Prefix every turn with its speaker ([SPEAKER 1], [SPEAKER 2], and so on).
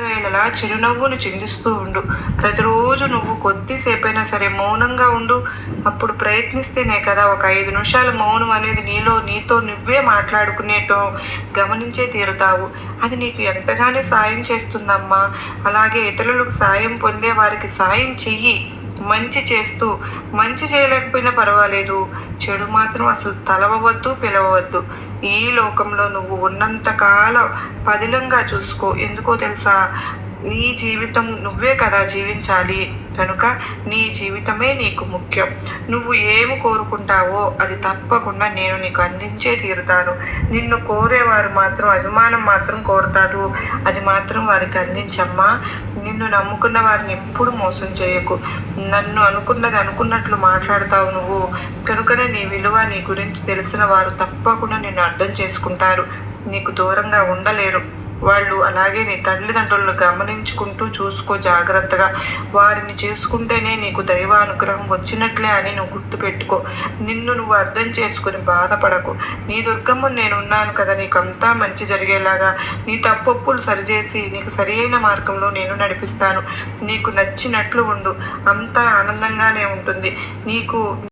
[SPEAKER 1] వేళలా చిరునవ్వును చిందిస్తూ ఉండు. ప్రతిరోజు నువ్వు కొద్దిసేపైనా సరే మౌనంగా ఉండు. అప్పుడు ప్రయత్నిస్తేనే కదా ఒక ఐదు నిమిషాలు మౌనం అనేది నీలో నీతో నువ్వే మాట్లాడుకునేటో గమనించే తీరుతావు. అది నీకు ఎంతగానో సాయం చేస్తుందమ్మా. అలాగే ఇతరులకు సాయం పొందే వారికి సాయం చెయ్యి. మంచి చేస్తూ మంచి చేయలేకపోయినా పర్వాలేదు. చెడు మాత్రం అసలు తలవవద్దు పిలవవద్దు. ఈ లోకంలో నువ్వు ఉన్నంతకాలం పదిలంగా చూసుకో. ఎందుకో తెలుసా? నీ జీవితం నువ్వే కదా జీవించాలి. కనుక నీ జీవితమే నీకు ముఖ్యం. నువ్వు ఏమి కోరుకుంటావో అది తప్పకుండా నేను నీకు అందించే తీరుతాను. నిన్ను కోరేవారు మాత్రం అభిమానం మాత్రం కోరుతారు. అది మాత్రం వారికి అందించమ్మా. నిన్ను నమ్ముకున్న వారిని ఎప్పుడు మోసం చేయకు. నన్ను అనుకున్నది అనుకున్నట్లు మాట్లాడతావు నువ్వు. కనుకనే నీ విలువ నీ గురించి తెలిసిన వారు తప్పకుండా నిన్ను అర్థం చేసుకుంటారు. నీకు దూరంగా ఉండలేరు. వాళ్ళు అలాగే నీ తల్లిదండ్రులను గమనించుకుంటూ చూసుకో జాగ్రత్తగా. వారిని చేసుకుంటేనే నీకు దైవ అనుగ్రహం వచ్చినట్లే అని నువ్వు గుర్తుపెట్టుకో. నిన్ను నువ్వు అర్థం చేసుకుని బాధపడకు. నీ దుర్గమ్మ నేను ఉన్నాను కదా నీకు అంతా మంచి జరిగేలాగా. నీ తప్పొప్పులు సరిచేసి నీకు సరియైన మార్గంలో నేను నడిపిస్తాను. నీకు నచ్చినట్లు ఉండు. అంతా ఆనందంగానే ఉంటుంది. నీకు